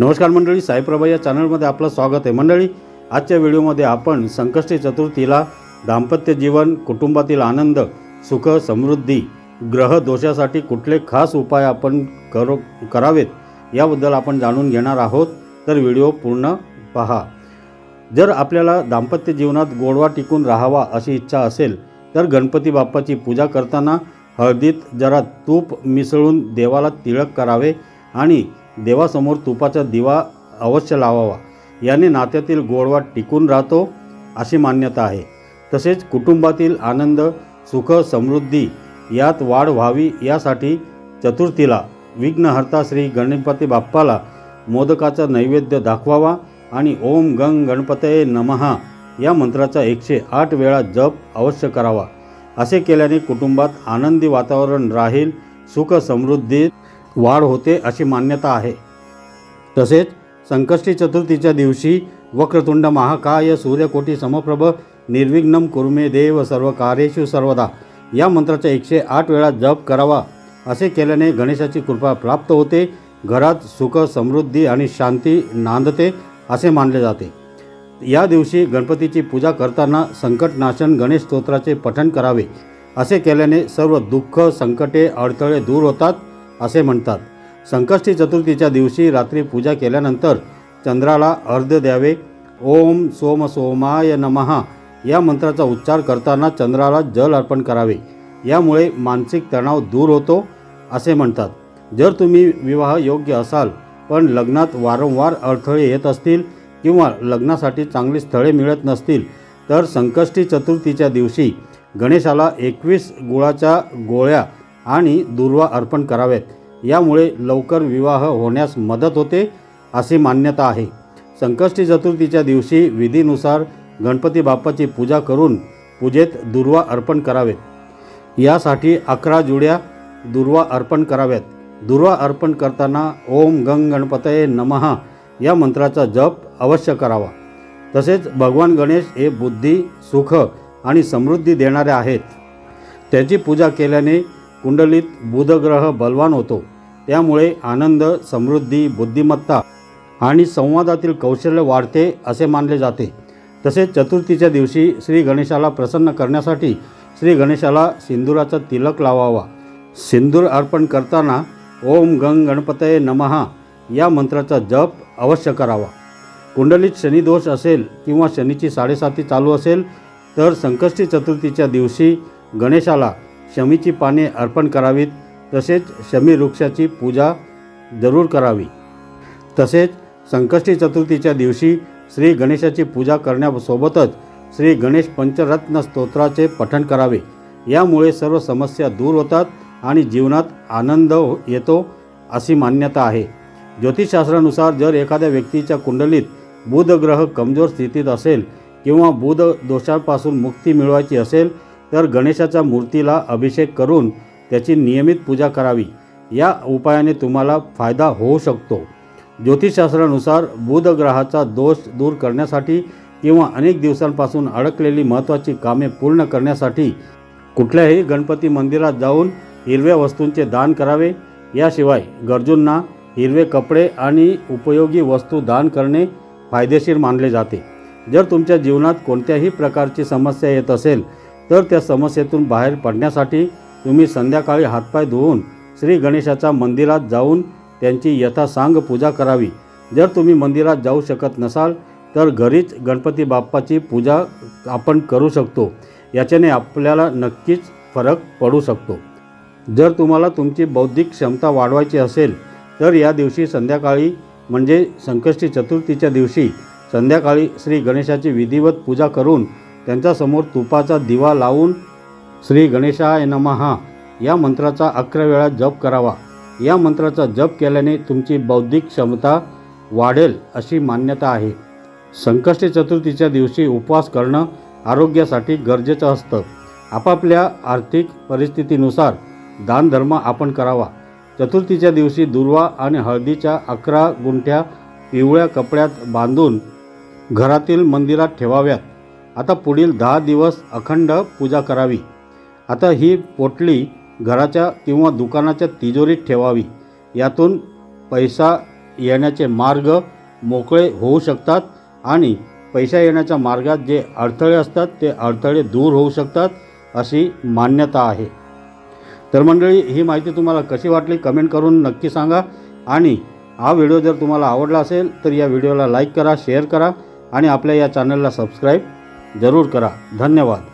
नमस्कार मंडळी साईप्रभा या चॅनलमध्ये आपलं स्वागत आहे. मंडळी आजच्या व्हिडिओमध्ये आपण संकष्टी चतुर्थीला दाम्पत्य जीवन कुटुंबातील आनंद सुख समृद्धी ग्रह दोषासाठी कुठले खास उपाय आपण करो करावेत याबद्दल आपण जाणून घेणार आहोत. तर व्हिडिओ पूर्ण पहा. जर आपल्याला दाम्पत्य जीवनात गोडवा टिकून राहावा अशी इच्छा असेल तर गणपती बाप्पाची पूजा करताना हळदीत जरा तूप मिसळून देवाला तिळक करावे आणि देवासमोर तुपाचा दिवा अवश्य लावावा. याने नात्यातील गोडवा टिकून राहतो अशी मान्यता आहे. तसेच कुटुंबातील आनंद सुख समृद्धी यात वाढ व्हावी यासाठी चतुर्थीला विघ्नहर्ता श्री गणपती बाप्पाला मोदकाचा नैवेद्य दाखवावा आणि ओम गंग गणपतये नमहा या मंत्राचा एकशे आठ वेळा जप अवश्य करावा. असे केल्याने कुटुंबात आनंदी वातावरण राहील सुख समृद्धी वाढ होते अशी मान्यता आहे. तसेच संकष्टी चतुर्थीच्या दिवशी वक्रतुंड महाकाय सूर्यकोटी समप्रभ निर्विघ्नम कुर्मे देव सर्व कार्येशु सर्वदा. या मंत्राचा एकशे आठ वेळा जप करावा असे केल्याने गणेशाची कृपा प्राप्त होते घरात सुख समृद्धी आणि शांती नांदते असे मानले जाते. या दिवशी गणपतीची पूजा करताना संकटनाशन गणेश स्तोत्राचे पठण करावे असे केल्याने सर्व दुःख संकटे अडथळे दूर होतात. असे म्हणतात. संकष्टी चतुर्थीच्या दिवशी रात्री पूजा केल्यानंतर चंद्राला अर्ध द्यावे. ओम सोम सोमाय नमहा या मंत्राचा उच्चार करताना चंद्राला जल अर्पण करावे. यामुळे मानसिक तणाव दूर होतो असे म्हणतात. जर तुम्ही विवाह योग्य असाल पण लग्नात वारंवार अडथळे येत असतील किंवा लग्नासाठी चांगली स्थळे मिळत नसतील तर संकष्टी चतुर्थीच्या दिवशी गणेशाला एकवीस गुळाच्या गोळ्या आणि दुर्वा अर्पण कराव्यात यामुळे लवकर विवाह होण्यास मदत होते अशी मान्यता आहे. संकष्टी चतुर्थीच्या दिवशी विधीनुसार गणपती बाप्पाची पूजा करून पूजेत दुर्वा अर्पण करावेत. यासाठी अकरा जुड्या दुर्वा अर्पण कराव्यात दुर्वा अर्पण करताना ओम गंग गणपतये नमहा या मंत्राचा जप अवश्य करावा. तसेच भगवान गणेश हे बुद्धी सुख आणि समृद्धी देणारे आहेत. त्याची पूजा केल्याने कुंडलीत बुधग्रह बलवान होतो. त्यामुळे आनंद समृद्धी बुद्धिमत्ता आणि संवादातील कौशल्य वाढते असे मानले जाते. तसेच चतुर्थीच्या दिवशी श्री गणेशाला प्रसन्न करण्यासाठी श्री गणेशाला सिंदुराचा तिलक लावावा. सिंदूर अर्पण करताना ओम गंग गणपतये नमहा या मंत्राचा जप अवश्य करावा. कुंडलीत शनिदोष असेल किंवा शनीची साडेसाती चालू असेल तर संकष्टी चतुर्थीच्या दिवशी गणेशाला शमीची पाने अर्पण करावीत तसेच शमी वृक्षाची पूजा जरूर करावी. तसेच संकष्टी चतुर्थीच्या दिवशी श्री गणेशाची पूजा करण्यासोबतच श्री गणेश पंचरत्न स्तोत्राचे पठण करावे. यामुळे सर्व समस्या दूर होतात आणि जीवनात आनंद येतो अशी मान्यता आहे. ज्योतिषशास्त्रानुसार जर एखाद्या व्यक्तीच्या कुंडलीत बुध ग्रह कमजोर स्थितीत असेल किंवा बुध दोषापासून मुक्ती मिळवायची असेल तर गणेशाच्या मूर्तीला अभिषेक करून त्याची नियमित पूजा करावी. या उपायाने तुम्हाला फायदा होऊ शकतो. ज्योतिषशास्त्रानुसार बुध ग्रहाचा दोष दूर करण्यासाठी किंवा अनेक दिवसांपासून अडकलेली महत्त्वाची कामे पूर्ण करण्यासाठी कुठल्याही गणपती मंदिरात जाऊन हिरव्या वस्तूंचे दान करावे. याशिवाय गरजूंना हिरवे कपडे आणि उपयोगी वस्तू दान करणे फायदेशीर मानले जाते. जर तुमच्या जीवनात कोणत्याही प्रकारची समस्या येत असेल तर त्या समस्येतून बाहेर पडण्यासाठी तुम्ही संध्याकाळी हातपाय धुवून श्री गणेशाच्या मंदिरात जाऊन त्यांची यथासांग पूजा करावी. जर तुम्ही मंदिरात जाऊ शकत नसाल तर घरीच गणपती बाप्पाची पूजा आपण करू शकतो. याच्याने आपल्याला नक्कीच फरक पडू शकतो. जर तुम्हाला तुमची बौद्धिक क्षमता वाढवायची असेल तर या दिवशी संध्याकाळी म्हणजे संकष्टी चतुर्थीच्या दिवशी संध्याकाळी श्री गणेशाची विधिवत पूजा करून त्यांच्यासमोर तुपाचा दिवा लावून श्री गणेशाय नमहा. या मंत्राचा अकरा वेळा जप करावा. या मंत्राचा जप केल्याने तुमची बौद्धिक क्षमता वाढेल अशी मान्यता आहे. संकष्टी चतुर्थीच्या दिवशी उपवास करणं आरोग्यासाठी गरजेचं असतं. आपापल्या आर्थिक परिस्थितीनुसार दानधर्म आपण करावा. चतुर्थीच्या दिवशी दुर्वा आणि हळदीच्या अकरा गुंठ्या पिवळ्या कपड्यात बांधून घरातील मंदिरात ठेवाव्यात. आता पुढील दहा दिवस अखंड पूजा करावी. आता ही पोटली घराच्या किंवा दुकानाच्या तिजोरीत ठेवावी. यातून पैसा येण्याचे मार्ग मोकळे होऊ शकतात आणि पैसा येण्याच्या मार्गात जे अडथळे असतात ते अडथळे दूर होऊ शकतात अशी मान्यता आहे. तर मंडळी ही माहिती तुम्हाला कशी वाटली कमेंट करून नक्की सांगा आणि हा व्हिडिओ जर तुम्हाला आवडला असेल तर या व्हिडिओला लाईक करा शेअर करा आणि आपल्या या चॅनलला सबस्क्राईब जरूर करा. धन्यवाद.